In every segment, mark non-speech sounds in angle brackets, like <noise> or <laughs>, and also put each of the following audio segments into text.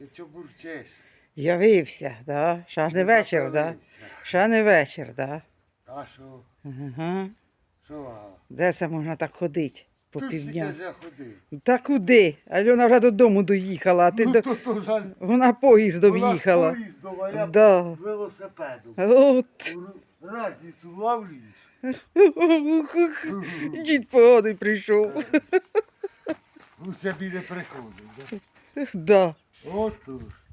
Ти чого бурчиш? Явився, да? Ще не вечір, да? Ще не вечір, да? А що? Ага. Що? Де це можна так ходити по Тут півдня? вже ходив. Та куди? Альона вже додому доїхала, а ти Ну, до... то, то жаль. вона поїздом Вона ж їхала. поїздом, а я Да. велосипедом. От. Разницю ловлюєш. <laughs> Дід поганий прийшов. Лучше б і не приходив. Да? Да. От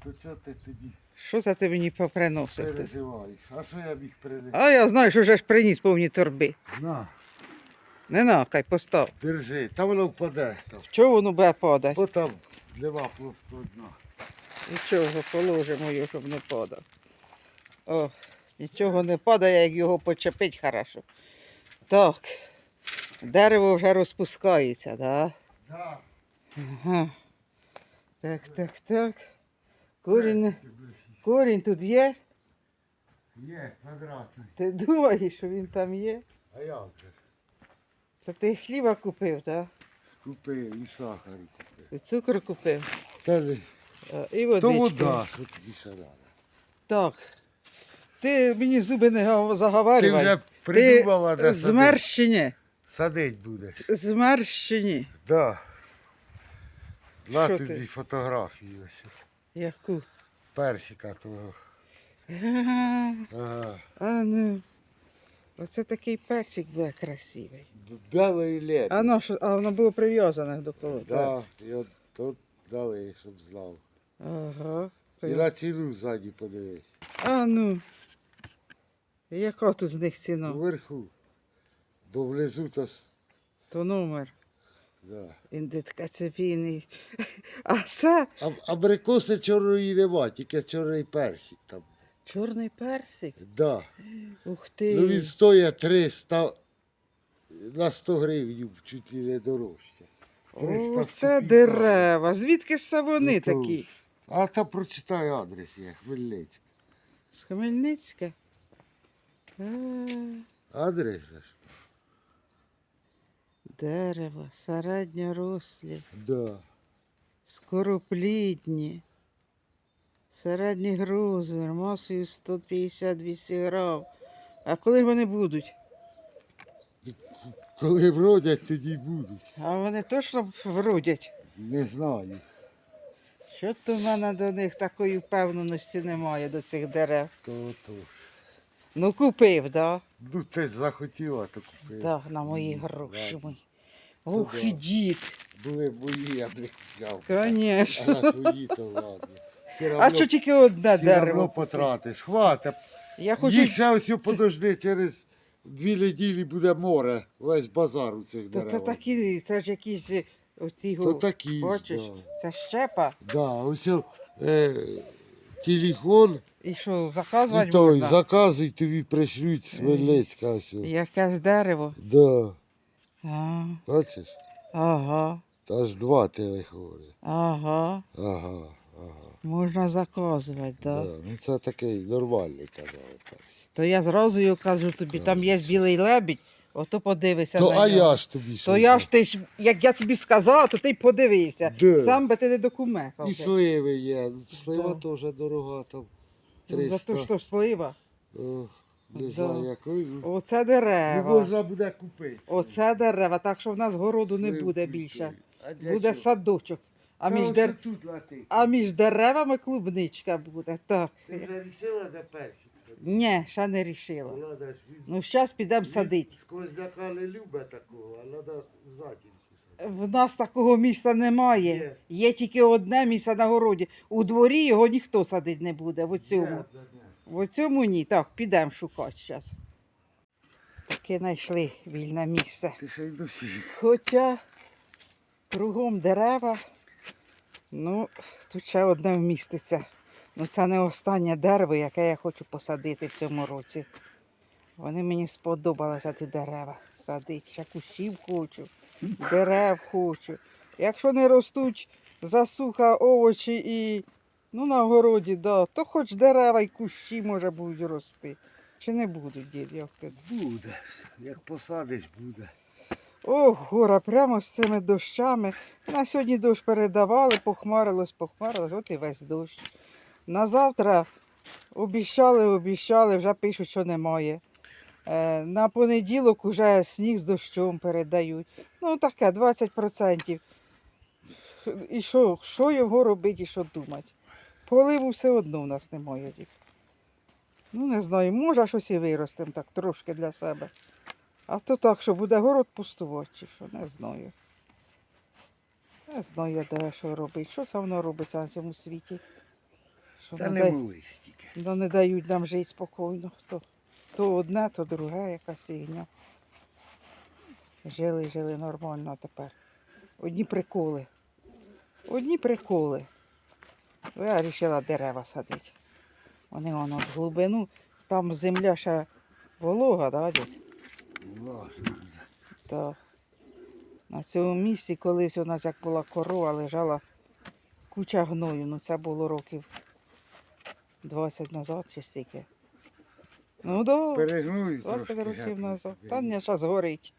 то чого ти тоді Що це ти мені поприносив? переживаєш? А що я міг принести? А я знаю, що вже ж приніс повні торби. На, Не накай, постав. держи, та воно впаде. Там. Чого воно буде падати? Бо там нема плоского дна. Нічого, положимо його, щоб не падав. О, нічого не падає, як його почепить хорошо. Так. Дерево вже розпускається, да? Да. Ага. Так, так, так. Корінь, корінь тут є. Є, квадратний. Ти думаєш, що він там є? А як же? Це ти хліба купив, так? Купив і сахар купив. І цукор купив. Та не, А, І то водички. вода, що тобі ще треба. Так. Ти мені зуби не га- Ти заговарювай. вже придумала, де садить. змерщені. Садить будеш. Змерщені. Да. На Що тобі ти? фотографію ось. Яку? Персика твого. А, Ага. а ну. Оце такий перчик буде красивий. Белий лебідь. А воно, що- а воно було прив'язане до колоти. Да, і от тут дали, щоб знав. Ага. І на ціну ззаді подивись. А ну. Яка тут з них ціна? Вверху. Бо внизу то. с- То номер. Да. Індикаційний. <laughs> А це А, абрикоси чорної нема, тільки чорний персик там. чорний персик. Да. Ух ти. Ну він стоїть 300 на 100 гривень, чуть ли не дорожче. 300 О, це копійками. дерева. Звідки ж це вони Ну, то такі? А та прочитай адрес є, Хмельницький. З Хмельницька? А, Адрес же ж? Дерева, середньорослі, Да. скороплідні, середній розмір, масою 150-200 грам. А коли ж вони будуть? Коли вродять, тоді будуть. А вони точно вродять. Не знаю. Що то в мене до них такої впевненості немає до цих дерев. То, то. ж. Ну купив, да? Ну ти захотіла, то купила. Так, на мої гроші мої. Ох, і дід. Були мої, я б не купляв. Конечно. А твої то ладно. Все А що тільки одне все равно дерево? потратиш. Хватить. Я хочу. Їх ще ось подожди, через дві неділі буде море. Весь базар у цих То, дерев. такі, це ж якісь е, оці То го- такі. Бачиш, Да. це щепа. Да, ось е, телефон І що, і заказувати той, можна? заказуй, тобі пришлють з Хмельницька. Ось. Якесь дерево. Да, Бачиш? ага, Та ж два телефони. ага. Ага, ага. Можна заказувати, Да. так. Ну це такий нормальний, казали персик. То я зразу його кажу тобі, там є білий лебідь, ото подивися То на а нього. я ж тобі що? То я ж ти ж, як я тобі сказала, то ти й подивився. Де? Сам би ти не докумекав. І сливи є. Ну, Слива Да. теж дорога там. Ну, 300. За те, що слива. Ох, не Да. знаю якої. Ну, Оце ну, дерева. можна буде купити. Оце дерева, так що в нас городу не буде більше. А для Буде чого? садочок. А Та між, ось дер... тут а між деревами клубничка буде. Так. Ти вже рішила, де персик садити? Ні, ще не рішила. Надо ж він- Ну, зараз підемо він садити. Сквозняка не любить такого, а треба в затінку садити. В нас такого місця немає. Є. Є тільки одне місце на городі. У дворі його ніхто садити не буде. В цьому. Ні, ні, ні. В цьому ні. Так, підемо шукати зараз. Таки знайшли вільне місце. Ти ще й досі. Хоча кругом дерева, ну, тут ще одне вміститься. Ну, це не останнє дерево, яке я хочу посадити в цьому році. Вони мені сподобалися ті дерева. Садити. Ще кущів хочу, дерев хочу. Якщо не ростуть засуха, овочі і ну, на городі, да, то хоч дерева і кущі може будуть рости. Чи не будуть, дід, як ти Буде. Як посадиш, буде. Ох, гора, прямо з цими дощами. На сьогодні дощ передавали, похмарилось, похмарилось, от і весь дощ. На завтра обіщали, обіщали, вже пишуть, що немає. Е, на понеділок уже сніг з дощом передають. Ну таке, 20%. І що, що його робити і що думати? Поливу все одно в нас немає. дід. Ну, не знаю, може щось і виростемо так трошки для себе. А то так, що буде город пустувати, чи що, не знаю. Не знаю, де що робить. Що це воно робиться на цьому світі? Що Та не, були стільки. ну, не дають нам жити спокійно. То, то одне, то друге, якась фігня. Жили, жили нормально, а тепер. Одні приколи. Одні приколи. Я вирішила дерева садити. Вони воно в глибину. Там земля ще волога, да, дядь? Власне. То на цьому місці колись у нас як була корова, лежала куча гною. Ну це було років 20 назад чи стільки. Ну да, Перегнують 20 років назад. Та не зараз горить.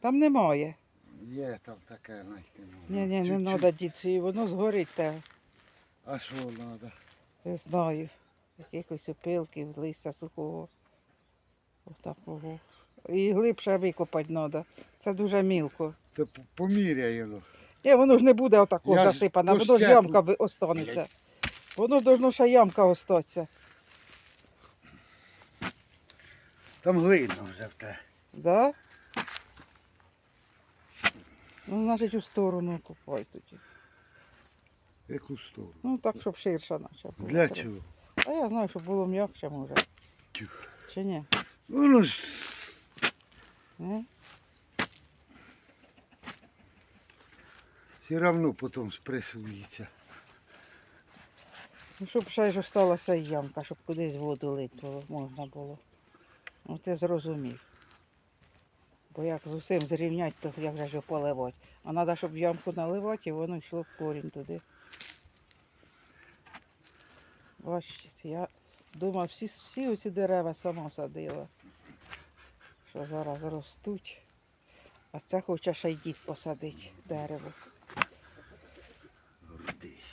Там немає. Є там таке, знаєте. Ні, ні, не треба діти, воно згорить те. А що треба? Не знаю. Якихось опилків, листя сухого. Отакого. І глибше викопати треба. Це дуже мілко. П- поміряй його. Ні, воно ж не буде отако Я ж засипане, воно ж ямка ви- останеться. Воно ж должно ще ямка остатися. Там глина вже в те. Да? Ну, значить, у сторону копай тоді. Яку сторону? Ну, так, щоб ширше наче було. Для чого? А я знаю, щоб було м'якше, може. Тю. Чи ні? Воно ж Ні? все одно потім спресується. Ну, щоб ще ж осталася ямка, щоб кудись воду було, можна було. Ну, ти зрозумів. Бо як з усім зрівняти, то як же ж його поливати. А треба, щоб ямку наливати, і воно йшло в корінь туди. Бачите, я думав, всі, всі оці дерева сама садила, що зараз ростуть. А це хоче ще й дід посадити дерево. Гордись.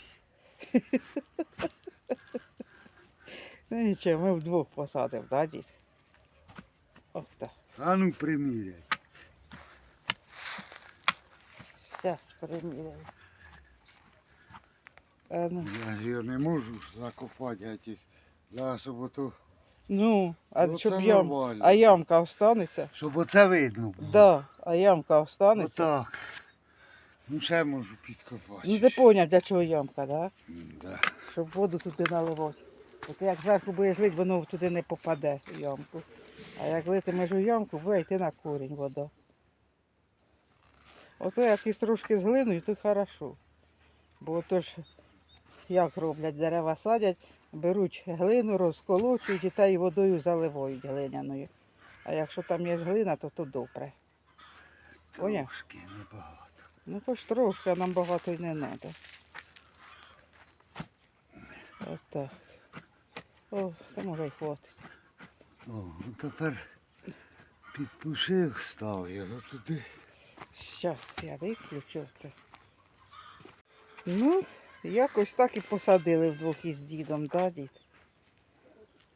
<laughs> Ну нічого, ми вдвох посадимо, да, дід? От так. А ну приміряй. Зараз приміряю. Е, ну. Я ж його не можу закопати, а ті зараз щоб ну, а Ну, щоб це ям... нормально. а ямка останеться? щоб оце видно було. Да, а ямка останеться. Отак. Ну ще можу підкопати. Ну ти поняв, для чого ямка, да? Да. Щоб воду туди наливати. От як зверху будеш лити, воно туди не попаде в ямку. А як литимеш у ямку, буде йти на корінь вода. Ото як із трошки з глиною, то хорошо. Бо ото ж як роблять, дерева садять, беруть глину, розколочують і та й водою заливають глиняною. А якщо там є глина, то то добре. Поняв? Трошки небагато. Ну хоч трошки, а нам багато й не треба. Ось так. О, та може й хватить. О, ну тепер підпушив, став його туди. Щас я виключу це. Ну, якось так і посадили вдвох із дідом, да, дід?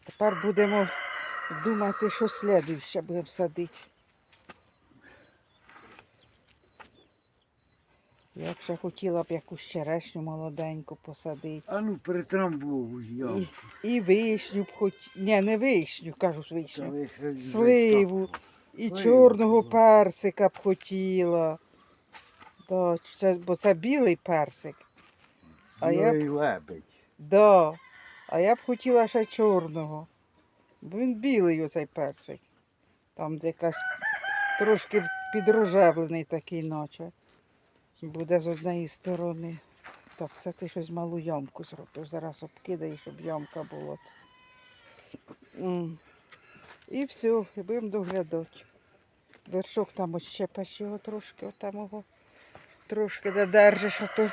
Тепер будемо думати, що слідуюче будемо садити. Я б ще хотіла б якусь черешню молоденьку посадити. А ну перетрамбовуй І, ямку. і вишню б хоч. Ні, не вишню, кажу ж вишню. Сливу. І Сливу, чорного ну. персика б хотіла. Да, це, бо це білий персик. А я б- Білий лебедь. Да. А я б хотіла ще чорного. Бо він білий оцей персик. Там де якась трошки підрожевлений такий, наче. Буде з однієї сторони. Так, це ти щось малу ямку зробив. Зараз обкидай, щоб ямка була. М. І все, і будемо доглядати. Вершок там отщепиш його трошки, отам його трошки додержиш, ото.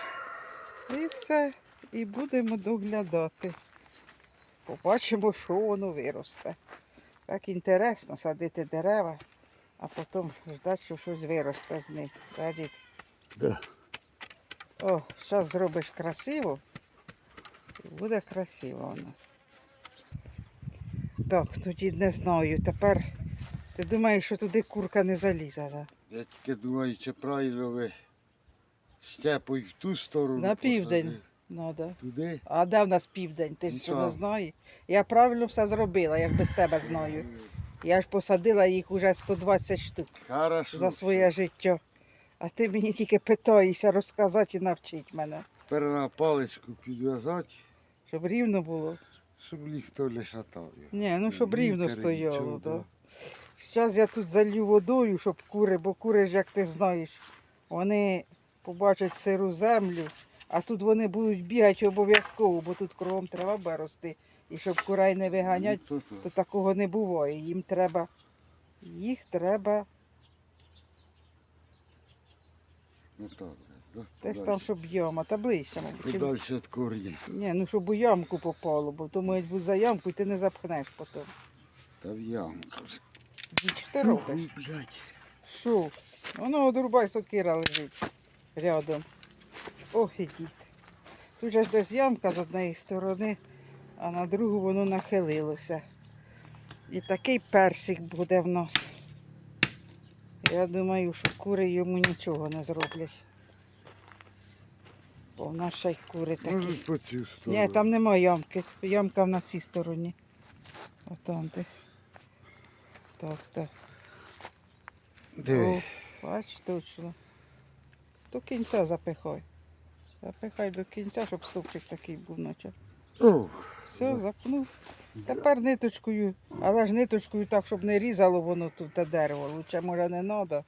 І все. І будемо доглядати. Побачимо, що воно виросте. Так інтересно садити дерева. а потім ждати, що щось виросте з них. Да, дід? Да. О, зараз зробиш красиво. і Буде красиво у нас. Так, тоді не знаю. Тепер ти думаєш, що туди курка не залізе. да? Я тільки думаю, чи правильно ви щепою в ту сторону. На південь. посадили. Надо. Туди. А де в нас південь? Ти ж що не Нічого. знаєш? Я правильно все зробила, я ж без тебе знаю. Я ж посадила їх уже 120 штук Хорошо. за своє життя. А ти мені тільки питаєшся розказати і навчити мене, Тепер на паличку підв'язати, щоб рівно було. Щоб ніхто не шатав. його. Ні, ну щоб рівно Вітер, стояло. нічого, Да. Зараз я тут залью водою, щоб кури, бо кури ж, як ти знаєш, вони побачать сиру землю, а тут вони будуть бігати обов'язково, бо тут кругом треба рости. І щоб курей не виганять, Ну, то такого не буває. Їм треба, їх треба, Ну так, да. теж Подальше. там, щоб яма, та ближче, мабуть. Подальше від коріння. Ні, ну щоб у ямку попало, бо то мають бути за ямку і ти не запхнеш потім. Та в ямка вже. Що ти робиш? Ой, блядь. Що? Воно дурбай сокира лежить рядом. Ох, і дід. Тут же ж десь ямка з однієї сторони, а на другу воно нахилилося. І такий персик буде в нас. Я думаю, що кури йому нічого не зроблять. Бо в нас ще й кури такі. Може по. Ні, там нема ямки. Ямка на цій стороні. Отам де. Так, так. Диви. О, бач, точно. До кінця запихай. Запихай до кінця, щоб стовпчик такий був наче. О, Все, запнув. Тепер ниточкою, але ж ниточкою так, щоб не різало воно тут те дерево. Лучше може не треба.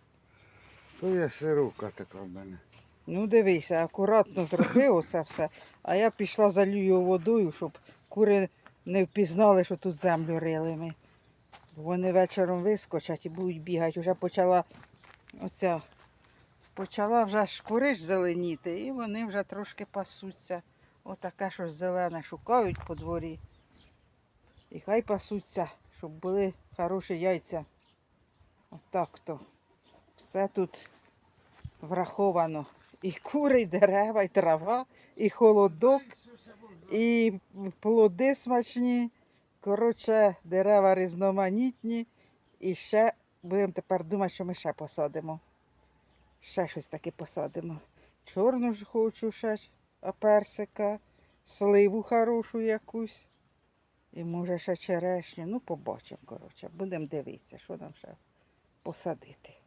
то є широка така в мене. Ну дивися, акуратно зроби оце все. А я пішла його водою, щоб кури не впізнали, що тут землю рили ми. Вони вечором вискочать і будуть бігати. Уже почала оця, почала вже шкуриш зеленіти, і вони вже трошки пасуться. Отаке щось зелене шукають по дворі. І хай пасуться, щоб були хороші яйця. Отак то. Все тут враховано. І кури, і дерева, і трава, і холодок, і плоди смачні. Коротше, дерева різноманітні. І ще будемо тепер думати, що ми ще посадимо. Ще щось таке посадимо. Чорну ж хочу ще персика, сливу хорошу якусь. І може ще черешню. Ну, побачимо, коротше. Будемо дивитися, що нам ще посадити.